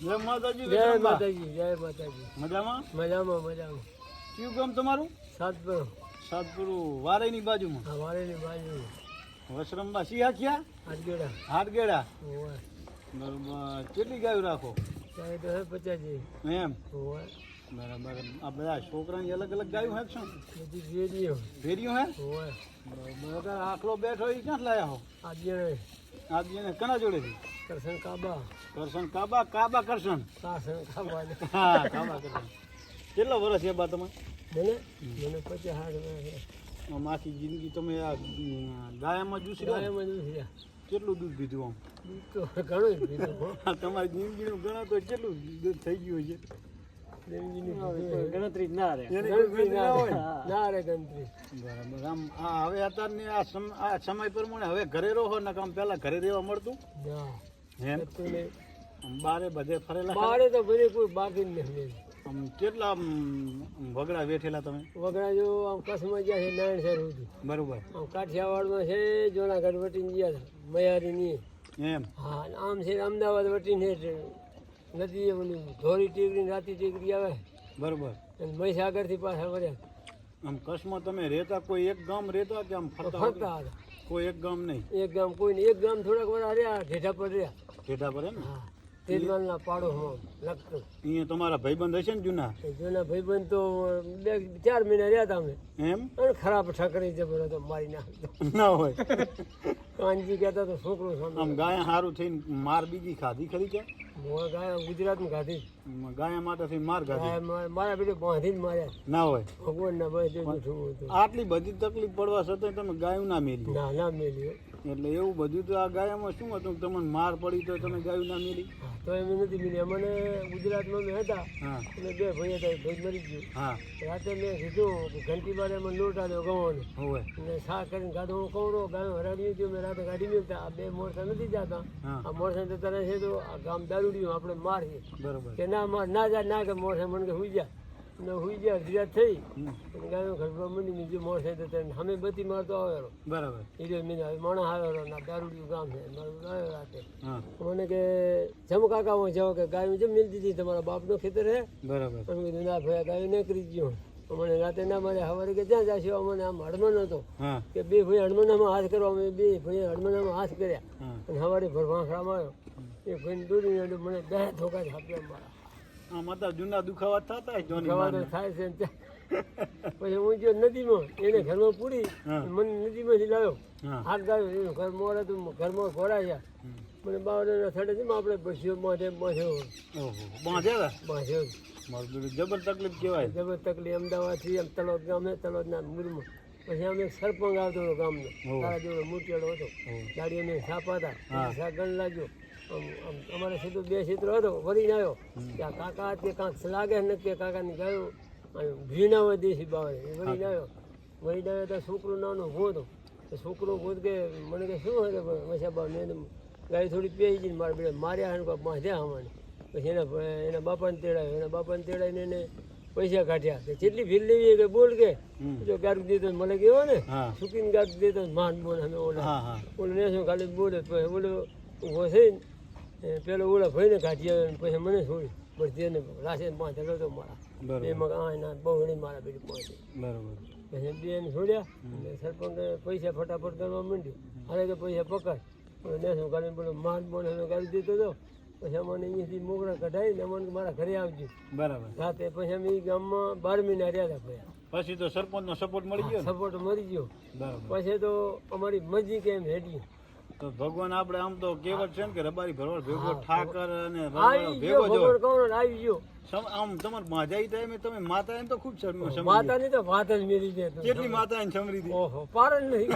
જય માતાજી જય. માતાજી જય માતાજી. મજામાં? મજામાં મજામાં. કયું ગામ તમારું? સાતપુર. સાતપુરું વારેની બાજુમાં. અમારેની બાજુ. વસરંબા સિંહા આજગેડા હાટગેડા. હોવે. બરોબર. કેટલી ગાયું રાખો? તો હે પચાસ. એમ? બરાબર. આ બધા છોકરાની અલગ અલગ ગાયું હે શું બધી ભેર્યું હે બરાબર. આખલો બેઠો એ ક્યાં લાયા હો? આજગેડે આજે એને કના જોડેથી? કરશન કાબા. કરશન કાબા કાબા કરશન. કાસણ કાબા હા કાબા કરશન. કેટલા વર્ષ છે બા તમે મને? મને પચાસ હાથ વર્ષ જિંદગી તમે આ ગાયામાં જુસી ગાયમાં કેટલું દૂધ પીધું આમ? દૂધ તો ઘણું પીધું. તમારી જિંદગીનું ગણો તો કેટલું દૂધ થઈ ગયું છે. ગણતરી ના ઘરે ઘરે રહેવા કોઈ બાકી આમ કેટલા વગડા વેઠેલા તમે વગડા જો આમ કચ્છમાં છે નારાયણ સુધી બરોબર આમ કાઠિયાવાડમાં છે જુનાગઢ વટીને ગયા હતા મયારી ની એમ હા આમ છે અમદાવાદ વટીને છે નદી ઓલી ધોરી ટીકરી ને રાતી ટીકરી આવે. બરોબર. અને મહીસાગરથી પાછા વળ્યા. આમ કચ્છમાં તમે રહેતા કોઈ એક ગામ રહેતા કે આમ ફરતા ફરતા હતા. કોઈ એક ગામ નહીં? એક ગામ કોઈ નહીં. એક ગામ થોડાક વાર રહ્યા ઢેઢા પર રહ્યા. જેઠા પર ને? હા. તેજવાલના હો લખતું અહીંયા તમારા ભાઈબંધ હશે ને જૂના? જૂના ભાઈબંધ તો બે ચાર મહિના રહ્યા હતા અમે. એમ? અને ખરાબ ઠકરી જબર હતો મારી નાખતો ના હોય. કાનજી કહેતા તો છોકરો સામે આમ ગાય સારું થઈને માર બીજી ખાધી ખરી છે મોં ગાય ગુજરાતમાં ખાધી. ગાય માટે થઈ માર ખાધી. મારા પેલી બાંધીને માર્યા. ના હોય. ભગવાનના ભાઈ તે જૂઠું આટલી બધી તકલીફ પડવા છતાં તમે ગાયું ના મેલી. ના ના મેલી. એટલે એવું બધું તો આ ગાયામાં શું હતું? તમને માર પડી તો તમે ગાયું ના મેલી? હા, તો એમ નથી મિલી અમને ગુજરાતમાં મેં હતા. અને બે ભાઈ હતા ભાઈ મરી ગયું. રાતે મેં કીધું કે ઘંટી મારે મને લોટ આવ્યો ગવાનો અને શાક કરીને ગાડો હું કવરો ગાયો હરાડી ગયો મેં રાતે ગાડી મેળતા આ બે મોરસા નથી જતા. આ મોરસા જતા તને છે તો આ ગામ દારૂડ્યું આપણે મારીએ. બરોબર. કે ના માર ના જા ના કે મોરસા મને કે સુઈ જા. ને હુઈ જા ધીરાજ થઈ. અને ગાયો મંડી મોરસા થાય. અમે બધી મારતો આવેલો. બરાબર. એ જો મેં માણસ આવેલો ના દારૂડિયું ગામ છે. મારું આવ્યો રાતે. મને કે જમ કાકા હું જાઉં કે ગાયું જેમ તમારા બાપનો ખેતર હે. બરાબર. અમે કીધું ના ભાઈ ગાયું ગયો. મને રાતે ના મળે સવારે કે ત્યાં જાશો અમને આમ હડમણ હતો કે બે ભાઈ હડમણામાં હાથ કરવા અમે બે ભાઈ હડમણામાં હાથ કર્યા. અને સવારે ભરવાખડામાં આવ્યો. એ ભાઈને દોડીને મને બે ધોકા છાપ્યા મારા. આમ માતા જૂના દુખાવા થતા જોની જવાનો થાય છે ને પછી હું જો નદીમાં એને ઘરમાં પૂરી મને નદીમાંથી લાવ્યો. હાથ ગાયો એનું ઘર મોડે તો ઘરમાં હમ. મને બાવળના થડે છે આપણે બસ્યો માથે બાંધ્યો. બાંધ્યા બાંધ્યો. જબર તકલીફ કહેવાય. જબર તકલીફ અમદાવાદથી એમ તલોદ ગામે તલોદના મૂળમાં. પછી અમે સરપંચ આવતો હતો ગામનો. તારા જેવડો મૂટિયાળો હતો. ગાડીઓને સાપ હતા હા. ગણ લાગ્યો. અમારે સીધું બે સીતરો હતો વળીને આવ્યો કે આ કાકા તે કાંક લાગે ને કે કાકાની ગાયો ભીના હોય દેશી બાવે વળીને આવ્યો વળીને આવ્યો તો છોકરું નાનો ભૂત હતો. તો છોકરો ભૂત કે મને કે શું હોય મસા બાવ મેં ગાય થોડી પેઈ જઈને મારા બેટા માર્યા હે બાંધ્યા હમણાં પછી એના એના બાપાને તેડાયો. એના બાપાને તેડાવીને એને પૈસા કાઢ્યા. કે જેટલી ભીડ લેવી કે બોલ કે. જો ગારું દીધો મને કેવો ને. સુકીને ગારું દીધો માન બોલ. અમે ઓલા ઓલું ને શું ખાલી બોલે. ઓલો ઊભો થઈને પેલો ઓલા ભાઈને કાઢી ને પછી મને છોડી. બધી એને રાશે બાંધેલો તો મારા. બે એમાં બહુ નહીં મારા બીજું પાંચ બરોબર. પછી બેન છોડ્યા અને સરપંચે પૈસા ફટાફટ કરવા માંડ્યું. હારે કે પૈસા પકડ. ઓલો ગાડી કાઢીને પેલો માન બોલે એનો દીધો હતો પછી અમને અહીંયાથી મોકળા કઢાવીને અમને મારા ઘરે આવજો. બરાબર. રાતે પછી અમે ગામમાં બાર મહિના રહ્યા હતા ભયા. પછી તો સરપંચનો સપોર્ટ મળી ગયો સપોર્ટ મરી ગયો. પછી તો અમારી મરજી કેમ હેડી તો ભગવાન આપણે આમ તો કહેવત છે ને કે રબારી ભરવાડ ભેગો ઠાકર અને ભેગો જો. આવી ગયો. આમ તમારે માજાઈ ટાઈમે તમે માતા એમ તો ખૂબ શરમ- માતા ની તો વાત જ મેરી છે કેટલી માતા એને સમરી હતી ઓહો પાર જ નહીં.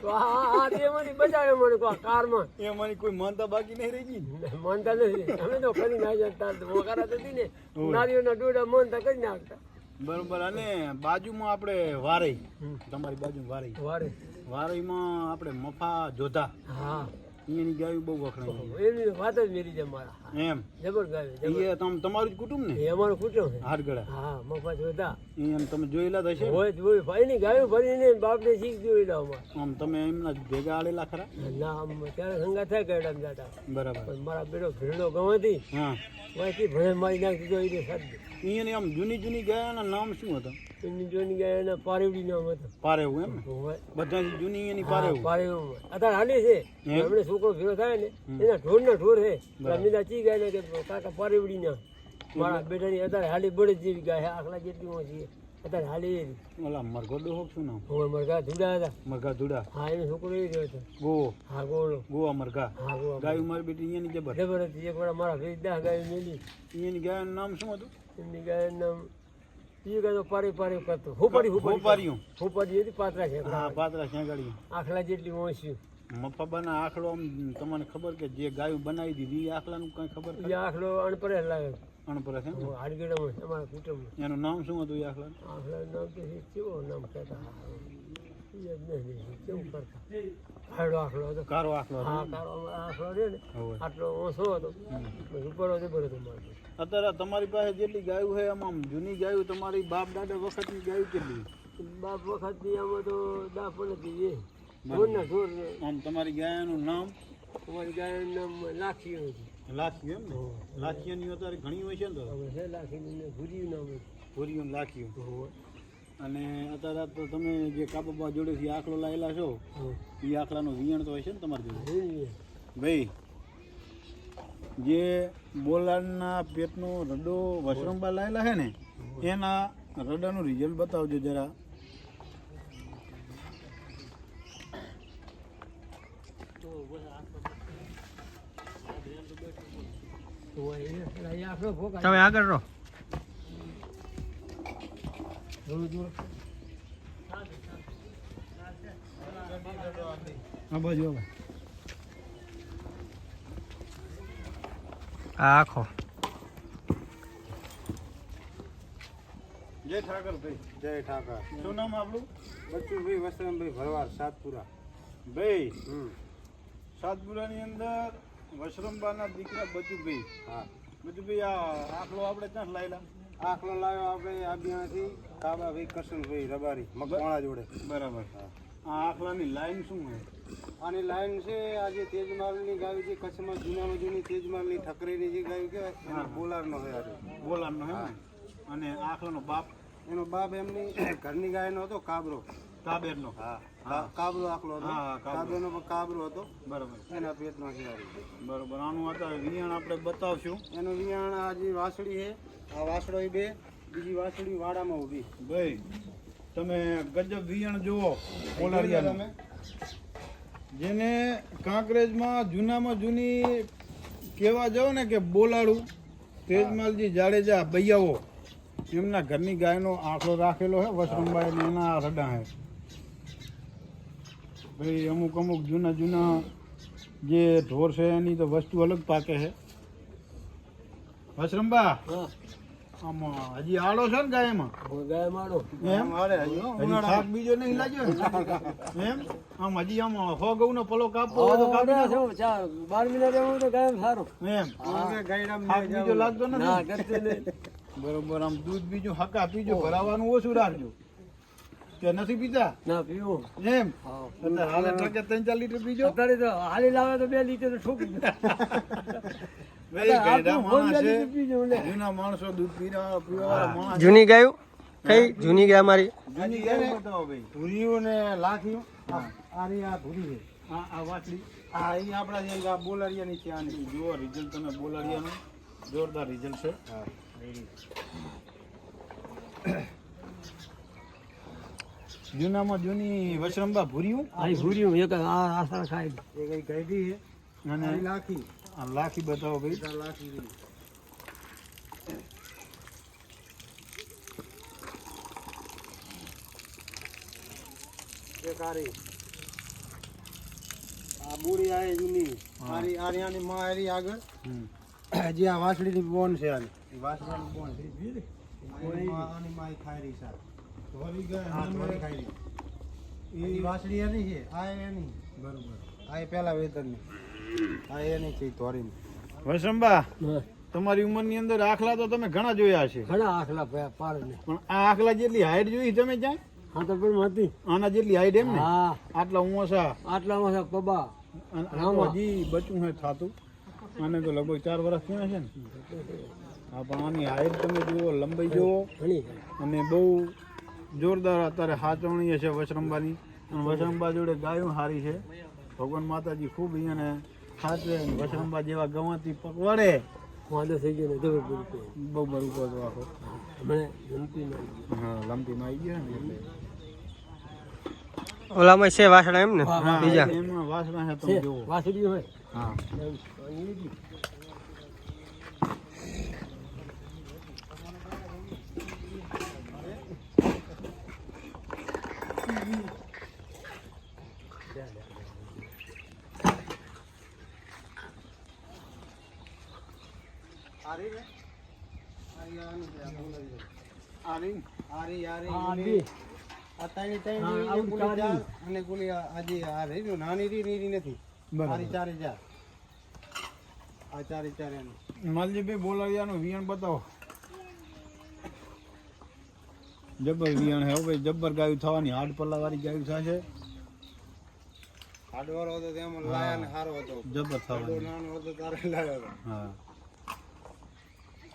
તો આ તે મને બચાવ્યો મને કો કારમાં એ મને કોઈ માનતા બાકી નહીં રહી ગઈ? માનતા નથી. અમે તો કરી ના જતા તો વકારત હતી ને નારીઓના ડોડા માનતા કરી નાખતા. બરોબર અને બાજુમાં આપણે વારઈ. તમારી બાજુ વારઈ. વારે વારઈમાં આપણે મફા જોધા. હા. એની ગાયું બહુ વખણાય. એની વાત જ મેરી છે મારા. એમ? જબર જબર. એ તમ તમારું જ કુટુંબ ને? એ અમારું કુટુંબ છે. હાડગડા હા મફત હતા એમ તમે જોયેલા તો છે ને? હોય જોયું ભાઈ ની ગાયું બાપ ને શીખ જોઈ અમાર આમ તમે એમના ભેગા આડેલા ખરા? ના આમ ત્યારે સંગા થાય ગયડા દાદા બરાબર. મારા બેડો ભીડો ગવાથી હા. વાંચી ભણે મારી નાખી દીધો એને સાથ અહીંયાની આમ જૂની જૂની ગાયાના નામ શું હતા? જૂની જૂની ગાયાના એના પારેવડી નામ હતા. પારેવું એમ? બધા જૂની હા, પારેવું. પારેવું. અત્યારે હાલી છે. આપણે છોકરો ભેગો થાય ને એના ઢોર ના ઢોર છે. રમીલા ચી ગાય ને કે કાકા પારેવડી ના મારા બેટાની અત્યારે હાલી બળે જેવી ગાય આખલા જેટલી ઓછી છે. અત્યારે હાલી એ. ઓલા મરઘો ડોહો શું નામ? હવે મરઘા ધૂડા હતા. મરઘા ધુડા. હા એનો છોકરો એ હતો. ગો હા ગોળો ગોવા મરઘા. હા ગોળો ગાયું મારી બેટી અહીંયાની જબર જબર હતી એક વાર મારા ભેજ દા ગાય મેલી. અહીંયાની ગાયનું નામ શું હતું? એમની ગાય નામ એ ગાય પારી પારી કરતો. હોપારી હોપારી. હોપારી હોપારી હતી પાતરા છે હા પાતરા છે ગાડી આખલા જેટલી ઓછી મપ્પાબાના આખલો આમ તમને ખબર કે જે ગાયું બનાવી દીધી એ આખલાનું કઈ ખબર એ આખલો અણપરે લાગે અણપરે છે? હાડગેડામાં કુટુંબ એનું નામ શું હતું એ આખલાનું આખલા નામ તો કેવો નામ કહેતા? કેવું કરતા? હાડો આખલો હતો. કારો આખલો હા કારો આખલો ને આટલો ઓછો હતો. ઉપર હતો મારતો અત્યારે તમારી પાસે જેટલી ગાયું છે આમ જૂની ગાયું તમારી બાપ દાદા વખતની ગાયું કેટલી? બાપ વખતની આમાં તો દા પણ હતી એ ઢોરના ઢોર આમ તમારી ગાયનું નામ? તમારી ગાયનું નામ લાખી હતી એમ ને? લાખિયાની અત્યારે ઘણી હોય છે ને તો? હવે છે લાખીનું ને ભૂર્યું નામ ભૂરિયું લાખિયું અને અત્યારે તો તમે જે કાબાબા જોડેથી આખલો લાયેલા છો એ આંકડાનું વિયણ તો હોય છે ને તમારી જોડે? ભાઈ જે બોલાડના પેટનો રડો વસરંબા લાયેલા છે ને એના રડાનું રિઝલ્ટ બતાવજો જરા હોવે. એ પેલા એ આખલો ભોગ તમે આગળ રહો. આ બાજુ આ આખો. જય ઠાકર ભાઈ જય ઠાકર. શું નામ આપણું? બચ્ચુભાઈ વસરામભાઈ ભરવાડ સાતપુરા. ભાઈ સાતપુરાની અંદર વસરંબાના દીકરા બધુભાઈ હા. બધુભાઈ આ આખલો આપણે ક્યાં લાયેલા? આખલો લાવ્યો આપણે આબિયાથી કાબાભાઈ કરશનભાઈ રબારી મકવાણા જોડે. બરાબર. આ આખલાની લાઈન શું છે આની લાઈન છે આજે તેજમાલની ગાયું છે કચ્છમાં જૂનામાં જૂની તેજમાલની ઠકરીની જે ગાયું કે એનો બોલારનો છે આજે. બોલારનો હે. અને આખલાનો બાપ? એનો બાપ એમની ઘરની ગાયનો હતો કાબરો. કાબેરનો હા. કાબરો આખલો હતો. હા, કાબરો. કાબરોનો પણ કાબરો હતો. બરાબર. એના પેટમાં છે બરાબર. આનું અત્યારે વિયાણ આપણે બતાવશું. એનું વિયાણ આ જે વાસળી છે આ વાસળો બે બીજી વાસળી વાડામાં ઊભી. ભાઈ તમે ગજબ વિયાણ જુઓ તમે? જેને કાંકરેજમાં જૂનામાં જૂની કહેવા જાઓ ને કે બોલાડું તેજમાલજી જાડેજા બૈયાઓ એમના ઘરની ગાયનો આંકડો રાખેલો છે વસરંબાઈ એના રડા છે. ભાઈ અમુક અમુક જૂના જૂના જે ઢોર છે એની તો વસ્તુ અલગ પાકે છે. વસરંબા આમાં હજી આડો છે ને ગાયમાં? હવે ગાય મારો એમ? મારે હજી શાક બીજો નહીં લાગ્યો એમ? આમ હજી આમ હો ઘઉંનો પલો કાપવો તો કાપી ચાર બાર મહિના રહેવું તો ગાય સારું. એમ? હવે બીજો લાગતો નથી? બરોબર આમ દૂધ બીજું હકા પીજો ભરાવાનું ઓછું રાખજો. કે નથી પીતા ના પીવું. એમ? અત્યારે હાલે ત્રણ ચાર લીટર પીજો? અત્યારે તો હાલી લાવે તો બે લીટર ઠોકી છે. જૂના માણસો દૂધ પીવા પીવાવાળા જૂની ગાયું કઈ? જૂની ગાય મારી જૂની ગાય બતાવો ભાઈ ધુરીયું ને લાખીયું આ આની આ ધુરી છે. આ આ વાટલી આ અહીં આપણા જે આ બોલારિયા નીચે આની જુઓ રિઝલ્ટ તમે બોલાડિયાનું જોરદાર રિઝલ્ટ છે. હા જૂનામાં જૂની વશરંબા ભૂર્યું. આ ભૂર્યું. એક આ આસા ખાય એ કઈ ગાયડી છે. અને લાખી. આ લાખી બતાવો ભાઈ. આ લાખી. એક આ બુરી આય જૂની. આરી આર્યાની માં આરી આગળ. હમ. જે આ વાસળીની બોન છે આની. વાસળીની બોન છે. આની માં- આની માં ખાઈ રહી છે. ધોરી ગાય ખાઈ રહી એ વાસળી એની છે? આ એની. બરોબર. આ એ પેલા વેતરની આ એની છે ધોરીની વસંબા તમારી ઉંમરની અંદર આખલા તો તમે ઘણા જોયા છે ઘણા આખલા પાર પણ આ આખલા જેટલી હાઈટ જોઈ તમે જાય હા તો પણ હતી. આના જેટલી હાઈટ એમ ને? હા. આટલા ઊંચા. આટલા છે પબા. હજી બચું હે થાતું. આને તો લગભગ ચાર વર્ષ થયા છે ને. હા પણ આની હાઈટ તમે જુઓ લંબાઈ જુઓ. અને બહુ જોરદાર અત્યારે હાચવણી છે વશરંબાની અને વશરંબા જોડે ગાયો સારી છે. ભગવાન માતાજી ખૂબ અહીંયાને સાચવે વશરંબા જેવા ગવાથી પકવાડે વાંધો થઈ ગયો જબર બહુ બરું તો આખો. મને ગમતી નહીં હા લંબીમાં આવી ગયા ને ઓલામાં છે વાસણા એમ ને? બીજા. એમાં વાસણા છે તમે જુઓ. વાસળી હોય. હા આરી ને આરી આની છે, આ બોલાવી દે. આરી આરી આરી હા, ઓલી. બી. આ ત્રણે ત્રણ હા, રીંગ, આવું એક ઓલી ચાર ચાર, રીંગ. અને એક ઓલી આ- આજે આ રહી ને, નાની રી નીરી નથી બરાબર આરી ચારે ચાર આ ચારે ચાર એની. માલજીભાઈ બોલાડિયાનું વિયણ બતાવો. જબ્બર વિયણ હે ભાઈ. જબ્બર ગાયું થવાની હાડ પલ્લા વાળી ગાયું થશે. હાડવાળો હતો તેમાં લાયા ને સારો હતો. જબ્બર હાડો થવાની નાનો હતો તારે લાવ્યો હા.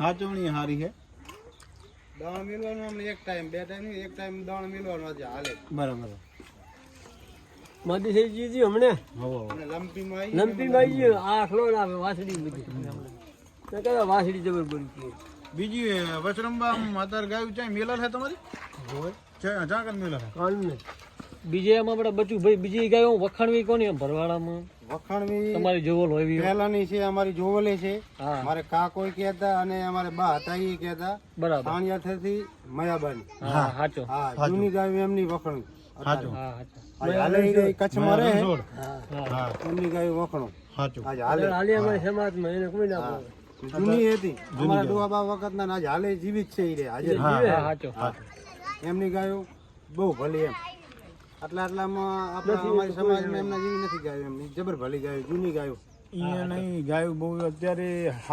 હાચવણી હારી છે દાણ મિલવાનું અમને એક ટાઈમ બે ટાઈમ નહીં એક ટાઈમ દાણ મિલવાનું આજે હાલે. બરાબર. થઈ ગઈ હમણે? લંપીમાં આવી લંપી માં આ આખલો ના વાસળી બધી. કહ્યું વાસળી જબર પૂરી થઈ બીજી વચરંબા અત્યારે ગાયું ચાય મેલા છે તમારી? ચા ચા કર કાન ને. બીજે એમાં આપણે બચ્યું ભાઈ બીજી ગાયો વખાણવી કોની ભરવાડામાં? વખાણવી તમારી જોવલ હોય એવી પહેલાની છે અમારી જોવલે છે. મારે કા કહેતા અને અમારે બા હતા એ કહેતા બરાબર. પાણીયાથી મયાબાની. હા સાચો હા જૂની ગાયો એમની વખણ સાચો હાલે કચ્છમાં રહે. રણછોડ. હા હા. એમની ગાયો વખણો સાચું આજે હાલે. હાલી અમારી સમાજમાં એને કોઈ ના જૂની હતી. અમારા ડોબા વખત ના હાલે જીવિત છે એમની ગાયો બહુ ભલી એમ. આટલા આટલામાં આપણે અમારી સમાજમાં એમના જેવી નથી ગાયો એમની. જબર ભલી ગાયો જૂની ગાયો. અહીંયા નહીં ગાયું બહુ અત્યારે